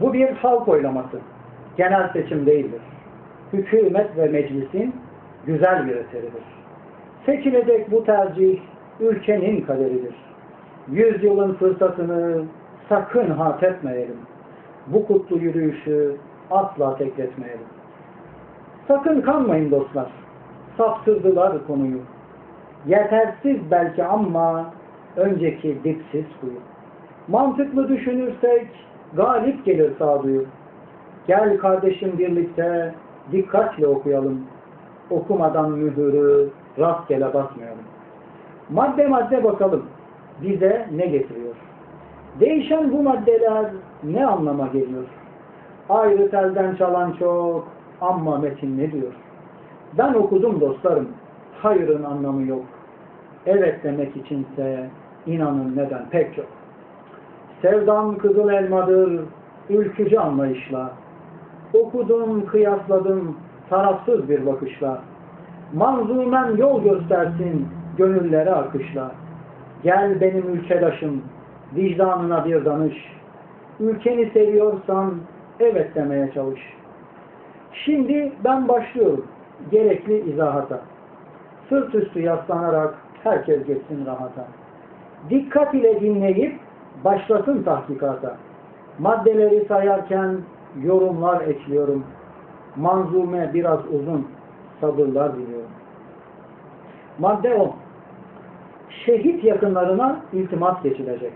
Bu bir halk oylaması. Genel seçim değildir. Hükümet ve meclisin güzel bir eseridir. Seçilecek bu tercih ülkenin kaderidir. Yüzyılın fırsatını sakın hat etmeyelim. Bu kutlu yürüyüşü asla tekletmeyelim. Sakın kanmayın dostlar. Saptırdılar konuyu. Yetersiz belki ama önceki dipsiz kuyu. Mantıklı düşünürsek galip gelir sağduyu. Gel kardeşim birlikte dikkatle okuyalım. Okumadan mühürü rastgele basmayalım. Madde madde bakalım bize ne getiriyor? Değişen bu maddeler ne anlama geliyor? Ayrı telden çalan çok ama metin ne diyor? Ben okudum dostlarım, hayırın anlamı yok. Evet demek içinse inanın neden pek çok. Sevdam kızıl elmadır, ülkücü anlayışla. Okudum, kıyasladım, tarafsız bir bakışla. Manzumen yol göstersin, gönüllere akışla. Gel benim ülkedaşım, vicdanına bir danış. Ülkeni seviyorsan evet demeye çalış. Şimdi ben başlıyorum gerekli izahata. Sırt üstü yaslanarak herkes geçsin rahata. Dikkat ile dinleyip başlasın tahkikata. Maddeleri sayarken yorumlar ekliyorum. Manzume biraz uzun, sabırlar diliyorum. Madde 10. Şehit yakınlarına iltimas geçilecek.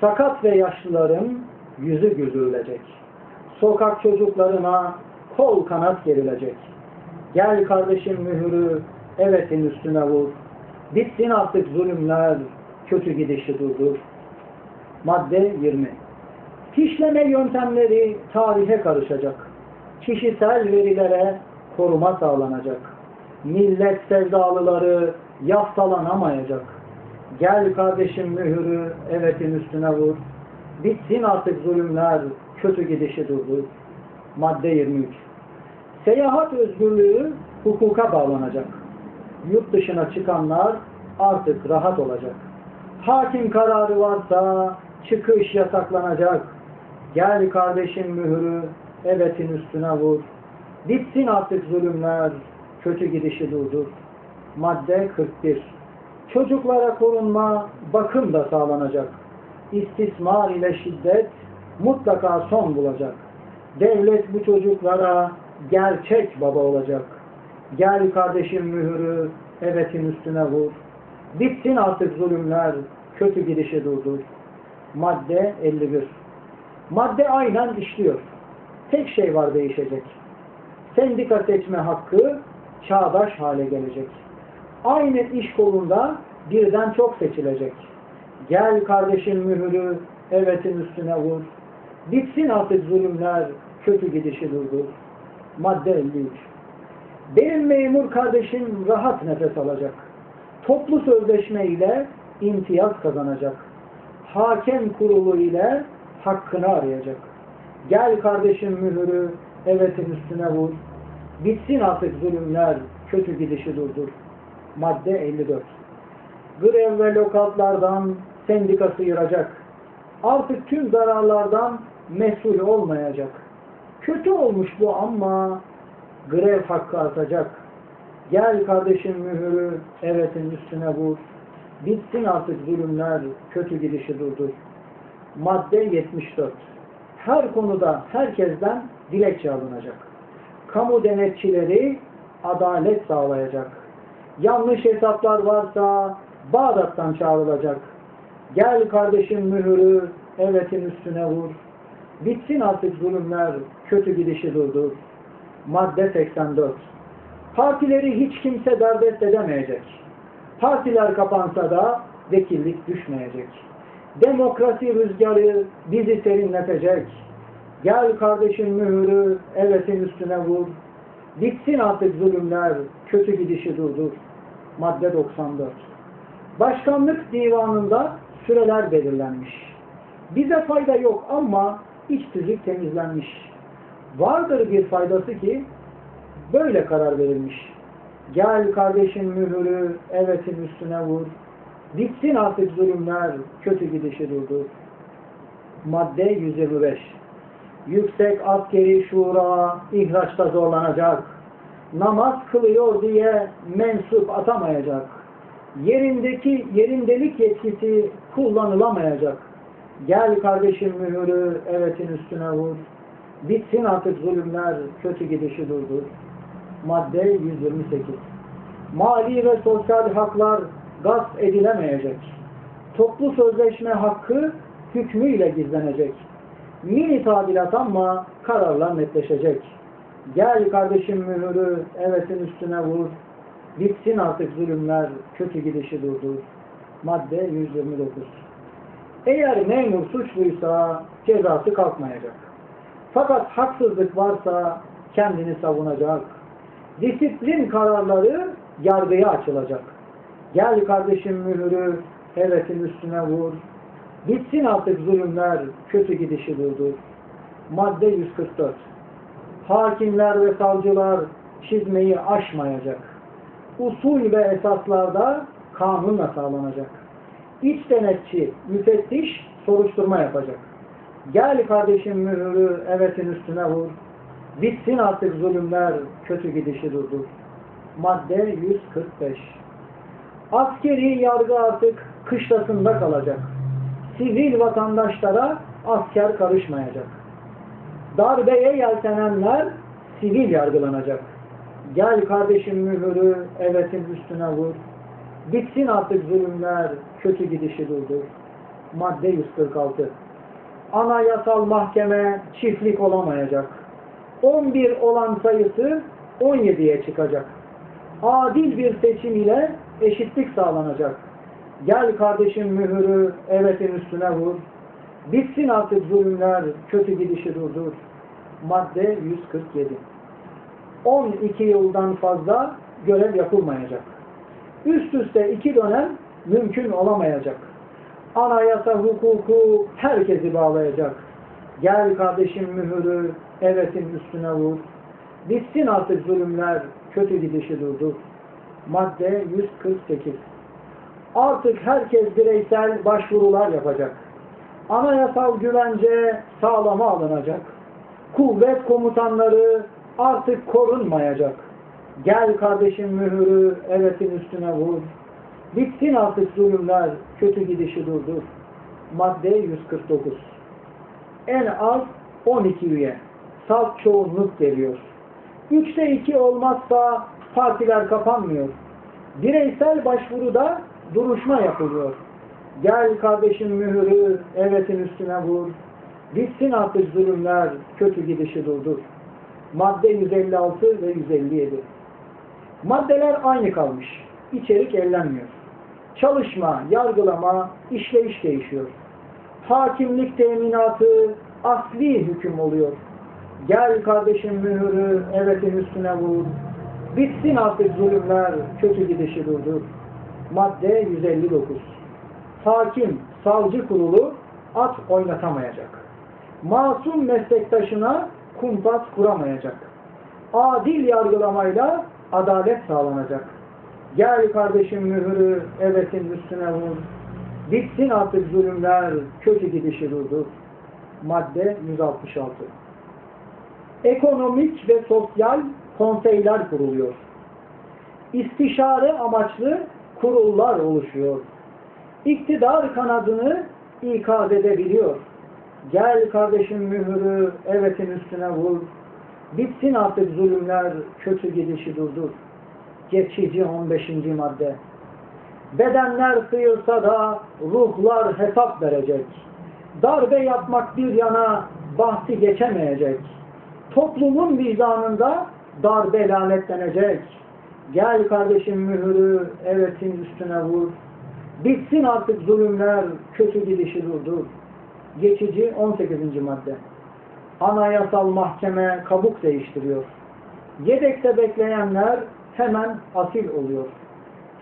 Sakat ve yaşlıların yüzü güldürülecek. Sokak çocuklarına kol kanat gerilecek. Gel kardeşim mühürü evetin üstüne vur. Bitsin artık zulümler, kötü gidişi durdur. Madde 20. Fişleme yöntemleri tarihe karışacak. Kişisel verilere koruma sağlanacak. Millet sevdalıları yaftalanamayacak. Gel kardeşim mühürü evetin üstüne vur. Bitsin artık zulümler, kötü gidişi durdur. Madde 23. Seyahat özgürlüğü hukuka bağlanacak. Yurt dışına çıkanlar artık rahat olacak. Hakim kararı varsa çıkış yasaklanacak. Gel kardeşim mühürü evetin üstüne vur. Bitsin artık zulümler, kötü gidişi durdur. Madde 41. Çocuklara korunma, bakım da sağlanacak. İstismar ile şiddet mutlaka son bulacak. Devlet bu çocuklara gerçek baba olacak. Gel kardeşim mühürü evetin üstüne vur. Bitsin artık zulümler, kötü gidişi durdur. Madde 51. Madde aynen işliyor. Tek şey var değişecek. Sendika seçme hakkı çağdaş hale gelecek. Aynı iş kolunda birden çok seçilecek. Gel kardeşim mühürü evetin üstüne vur. Bitsin artık zulümler, kötü gidişi durdur. Madde 53. Benim memur kardeşim rahat nefes alacak. Toplu sözleşme ile imtiyaz kazanacak. Hakem kurulu ile hakkını arayacak. Gel kardeşim mühürü evetin üstüne vur. Bitsin artık zulümler, kötü gidişi durdur. Madde 54. Grev ve lokatlardan sendika sıyıracak. Artık tüm zararlardan mesul olmayacak. Kötü olmuş bu ama grev hakkı artacak. Gel kardeşim mühürü evetin üstüne vur. Bitsin artık zulümler, kötü gidişi durdur. Madde 74. Her konuda herkesten dilekçe alınacak. Kamu denetçileri adalet sağlayacak. Yanlış hesaplar varsa Bağdat'tan çağrılacak. Gel kardeşim mühürü evetin üstüne vur. Bitsin artık zulümler, kötü gidişi durdur. Madde 84. Partileri hiç kimse darbest edemeyecek. Partiler kapansa da vekillik düşmeyecek. Demokrasi rüzgarı bizi serinletecek. Gel kardeşim mühürü evetin üstüne vur. Bitsin artık zulümler, kötü gidişi durdur. Madde 94. Başkanlık divanında süreler belirlenmiş. Bize fayda yok ama iç temizlenmiş. Vardır bir faydası ki böyle karar verilmiş. Gel kardeşim mühürü evetin üstüne vur. Bitsin artık zulümler, kötü gidişi durdur. Madde 125. Yüksek askeri şura ihraçta zorlanacak. Namaz kılıyor diye mensup atamayacak. Yerindeki yerindelik yetkisi kullanılamayacak. Gel kardeşim mühürü evetin üstüne vur. Bitsin artık zulümler, kötü gidişi durdur. Madde 128. Mali ve sosyal haklar gasp edilemeyecek. Toplu sözleşme hakkı hükmüyle gizlenecek. Mini tadilat ama kararlar netleşecek. Gel kardeşim mühürü evetin üstüne vur. Bitsin artık zulümler, kötü gidişi durdur. Madde 129. Eğer memur suçluysa cezası kalkmayacak. Fakat haksızlık varsa kendini savunacak. Disiplin kararları yargıya açılacak. Gel kardeşim mühürü hevetin üstüne vur. Bitsin artık zulümler, kötü gidişi durdur. Madde 144. Hakimler ve savcılar çizmeyi aşmayacak. Usul ve esaslarda kanunla sağlanacak. İç denetçi, müfettiş soruşturma yapacak. Gel kardeşim mühürü evetin üstüne vur. Bitsin artık zulümler, kötü gidişi durdur. Madde 145. Askeri yargı artık kışlasında kalacak. Sivil vatandaşlara asker karışmayacak. Darbeye yeltenenler sivil yargılanacak. Gel kardeşim mühürü evetin üstüne vur. Bitsin artık zulümler, kötü gidişi durdur. Madde 146. Anayasal mahkeme çiftlik olamayacak. 11 olan sayısı 17'ye çıkacak. Adil bir seçim ile eşitlik sağlanacak. Gel kardeşim mühürü evetin üstüne vur. Bitsin artık zulümler, kötü gidişi durdur. Madde 147. 12 yıldan fazla görev yapılmayacak. Üst üste iki dönem mümkün olamayacak. Anayasa hukuku herkesi bağlayacak. Gel kardeşim mühürü evetin üstüne vur. Bitsin artık zulümler, kötü gidişi durdur. Madde 148. Artık herkes bireysel başvurular yapacak. Anayasal güvence sağlama alınacak. Kuvvet komutanları artık korunmayacak. Gel kardeşim mühürü evetin üstüne vur. Bitsin artık zulümler, kötü gidişi durdur. Madde 149. En az 12 üye. Salt çoğunluk geliyor. Üçte iki olmazsa partiler kapanmıyor. Bireysel başvuruda duruşma yapılıyor. Gel kardeşim mühürü evetin üstüne vur. Bitsin artık zulümler, kötü gidişi durdur. Madde 156 ve 157. Maddeler aynı kalmış. İçerik ellenmiyor. Çalışma, yargılama, işleyiş değişiyor. Hakimlik teminatı asli hüküm oluyor. Gel kardeşim mühürü evetin üstüne vur. Bitsin artık zulümler, kötü gidişi durdur. Madde 159. Hakim, savcı kurulu at oynatamayacak. Masum meslektaşına kumpas kuramayacak. Adil yargılamayla adalet sağlanacak. Gel kardeşim mühürü evetin üstüne vur. Bitsin artık zulümler, kötü gidişi durdur. Madde 166. Ekonomik ve sosyal konseyler kuruluyor. İstişare amaçlı kurullar oluşuyor. İktidar kanadını ikaz edebiliyor. Gel kardeşim mühürü evetin üstüne vur. Bitsin artık zulümler, kötü gidişi durdur. Geçici 15. madde. Bedenler sıyırsa da ruhlar hesap verecek. Darbe yapmak bir yana bahsi geçemeyecek. Toplumun vicdanında darbe lanetlenecek. Gel kardeşim mühürü evetin üstüne vur. Bitsin artık zulümler, kötü gidişi durdur. Geçici 18. madde. Anayasal mahkeme kabuk değiştiriyor. Yedekte bekleyenler hemen asil oluyor.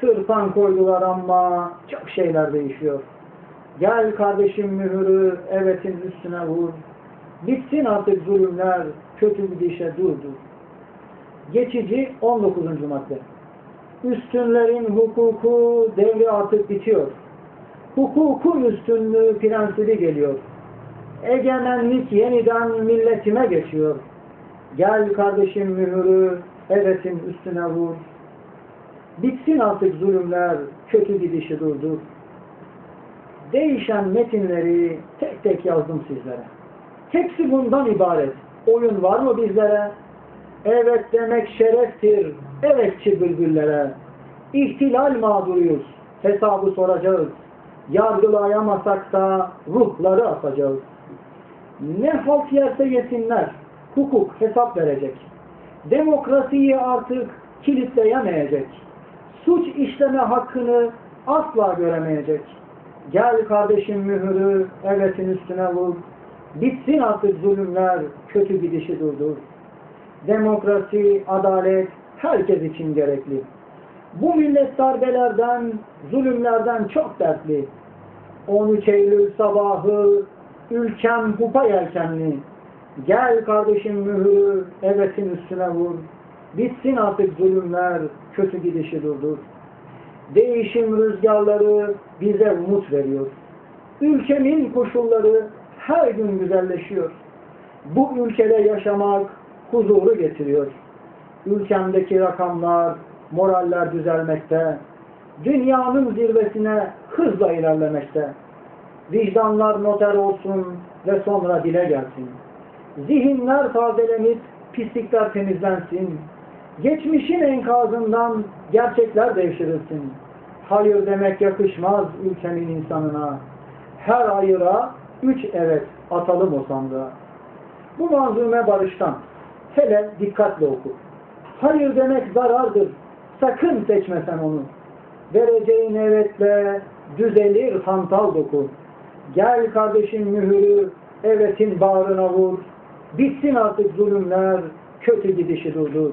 Tırpan koydular ama çok şeyler değişiyor. Gel kardeşim mühürü evetin üstüne vur. Bitsin artık zulümler, kötü gidişe durdur. Geçici 19. madde. Üstünlerin hukuku devri artık bitiyor. Hukukun üstünlüğü prensibi geliyor. Egemenlik yeniden milletime geçiyor. Gel kardeşim mühürü evetin üstüne vur. Bitsin artık zulümler, kötü gidişi durdur. Değişen metinleri tek tek yazdım sizlere. Hepsi bundan ibaret. Oyun var mı bizlere? Evet demek şereftir, evetçi bülbüllere. İhtilal mağduruyuz, hesabı soracağız. Yargılayamasak da ruhları asacağız. Ne halt yerse yesinler, hukuk hesap verecek. Demokrasiyi artık kilitleyemeyecek. Suç işleme hakkını asla göremeyecek. Gel kardeşim mühürü evetin üstüne vur. Bitsin artık zulümler, kötü gidişi durdur. Demokrasi, adalet herkes için gerekli. Bu millet darbelerden, zulümlerden çok dertli. 13 Eylül sabahı ülkem hupa yelkenli. Gel kardeşim mühürü evetin üstüne vur. Bitsin artık zulümler, kötü gidişi durdur. Değişim rüzgarları bize umut veriyor. Ülkemin koşulları her gün güzelleşiyor. Bu ülkede yaşamak huzuru getiriyor. Ülkemdeki rakamlar, moraller düzelmekte. Dünyanın zirvesine hızla ilerlemekte. Vicdanlar noter olsun ve sonra dile gelsin. Zihinler tazelenip pislikler temizlensin. Geçmişin enkazından gerçekler devşirilsin. Hayır demek yakışmaz ülkemin insanına. Her hayıra üç evet atalım o sandığa. Bu manzume barıştan. Hele dikkatle oku. Hayır demek zarardır. Sakın seçmesen onu. Vereceğin evetle düzelir hantal doku. Gel kardeşim mühürü evetin bağrına vur. Bitsin artık zulümler, kötü gidişi durdur.